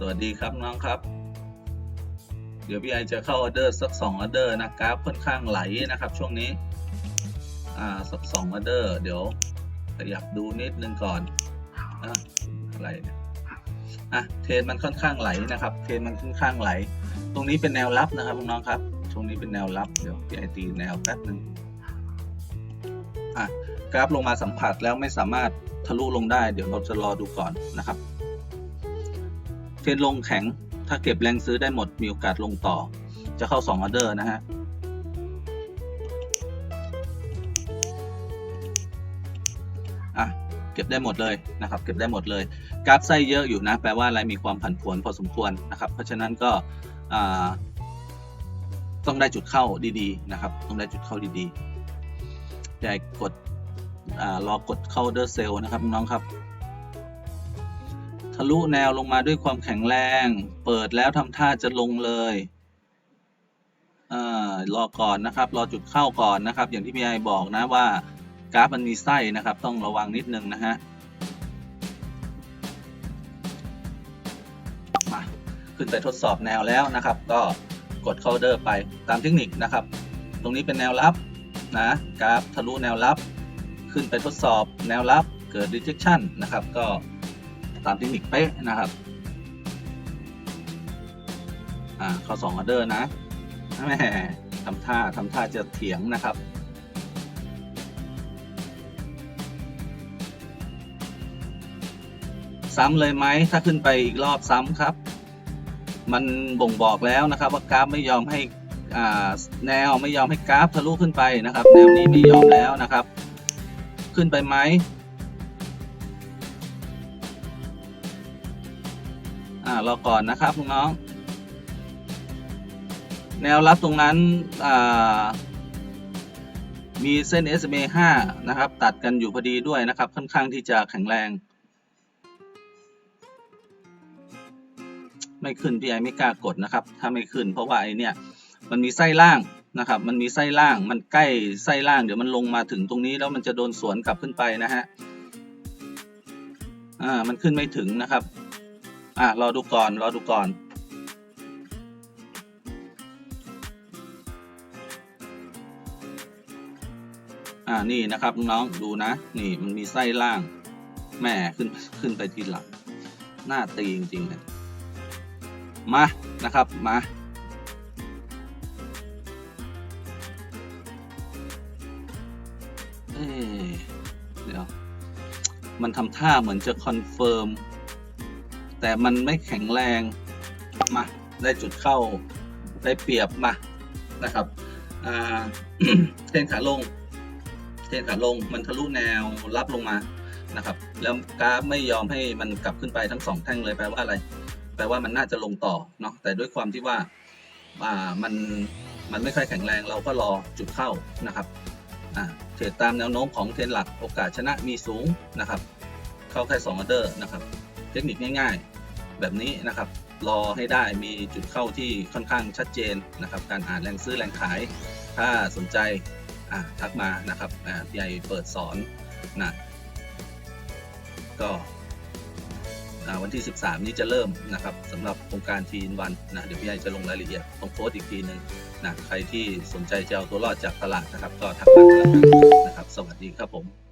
สวัสดีครับน้องครับ เดี๋ยวพี่ไอจะเข้าออเดอร์สักสองออเดอร์นะกราฟค่อนข้างไหลนะครับ ช่วงนี้ อ่าสักสองออเดอร์ เดี๋ยวขยับดูนิดนึงก่อนอะอะไรเนี่ยอะเทรนมันค่อนข้างไหลนะครับ เทรนมันค่อนข้างไหล ตรงนี้เป็นแนวรับนะครับน้องครับตรงนี้เป็นแนวรับเดี๋ยวพี่ไอตีแนวแป๊บนึงอะกราฟลงมาสัมผัสแล้วไม่สามารถทะลุลงได้ เดี๋ยวเราจะรอดูก่อนนะครับ ทรนลงแข็ง ถ้าเก็บแรงซื้อได้หมดมีโอกาสลงต่อ จะเข้า2ออเดอร์นะฮะอะเก็บได้หมดเลยนะครับ เก็บได้หมดเลยกราฟไส้เยอะอยู่นะ แปลว่าอะไรมีความผันผวนพอสมควรนะครับ เพราะฉะนั้นก็อ่าต้องได้จุดเข้าดีๆนะครับ ต้องได้จุดเข้าดีๆอย่ากดอ่ารอกดเข้าเดอร์เซลนะครับน้องครับ ทะลุแนวลงมาด้วยความแข็งแรง เปิดแล้วทำท่าจะลงเลยอารอก่อนนะครับ รอจุดเข้าก่อนนะครับ อย่างที่พี่ไอบอกนะว่ากราฟมันมีไส้นะครับ ต้องระวังนิดนึงนะฮะมาขึ้นไปทดสอบแนวแล้วนะครับ ก็กดเข้าเดอร์ไปตามเทคนิคนะครับ ตรงนี้เป็นแนวรับนะกราฟทะลุแนวรับ ขึ้นไปทดสอบแนวรับเกิด rejection นะครับ ก็ ตามเทคนิคเป๊ะนะครับ อ่าข้าสองออเดอร์นะแหมทำท่าทำท่าจะเถียงนะครับซ้ำเลยไหมถ้าขึ้นไปอีกรอบซ้ำครับ มันบ่งบอกแล้วนะครับ ว่ากราฟไม่ยอมให้อ่าแนวไม่ยอมให้กราฟทะลุขึ้นไปนะครับ แนวนี้ไม่ยอมแล้วนะครับ ขึ้นไปไหม อ่ารอก่อนนะครับน้องแนวรับตรงนั้นอ่ามีเส้น SMA 5 นะครับ ตัดกันอยู่พอดีด้วยนะครับ ค่อนข้างที่จะแข็งแรง ไม่ขึ้นพี่ไอไม่กล้ากดนะครับ ถ้าไม่ขึ้นเพราะว่าไอเนี่ย มันมีไส้ล่างนะครับ มันมีไส้ล่าง มันใกล้ไส้ล่าง เดี๋ยวมันลงมาถึงตรงนี้แล้วมันจะโดนสวนกลับขึ้นไปนะฮะ อ่า มันขึ้นไม่ถึงนะครับ อะรอดูก่อนรอดูก่อนอ่านี่นะครับน้องดูนะ นี่มันมีไส้ล่างแม่ขึ้นขึ้นไปทีหลังหน้าตีจริงๆนะมานะครับมาเอ๊เดี๋ยว มันทำท่าเหมือนจะคอนเฟิร์ม แต่มันไม่แข็งแรงมาได้จุดเข้าได้เปรียบมานะครับเส้นขาลงเส้นขาลงมันทะลุแนวรับลงมานะครับแล้วกราฟไม่ยอมให้มันกลับขึ้นไปทั้งสองแท่งเลยแปลว่าอะไร แปลว่ามันน่าจะลงต่อเนาะแต่ด้วยความที่ว่าอ่ามันมันไม่ค่อยแข็งแรงเราก็รอจุดเข้านะครับอ่าเทรดตามแนวโน้มของเทรนหลักโอกาสชนะมีสูงนะครับ เข้าแค่2ออเดอร์นะครับ เทคนิคง่ายๆ แบบนี้นะครับรอให้ได้มีจุดเข้าที่ค่อนข้างชัดเจนนะครับ การอ่านแรงซื้อแรงขาย ถ้าสนใจทักมานะครับพี่ใหญ่เปิดสอนนะก็วันที่ 13 นี้จะเริ่มนะครับสำหรับโครงการทีนวันนะเดี๋ยวพี่ใหญ่จะลงรายละเอียดตรงโพสต์อีกทีหนึ่งนะใครที่สนใจจะเอาตัวรอดจากตลาดนะครับ ก็ทักมาแล้วกันนะครับ สวัสดีครับผม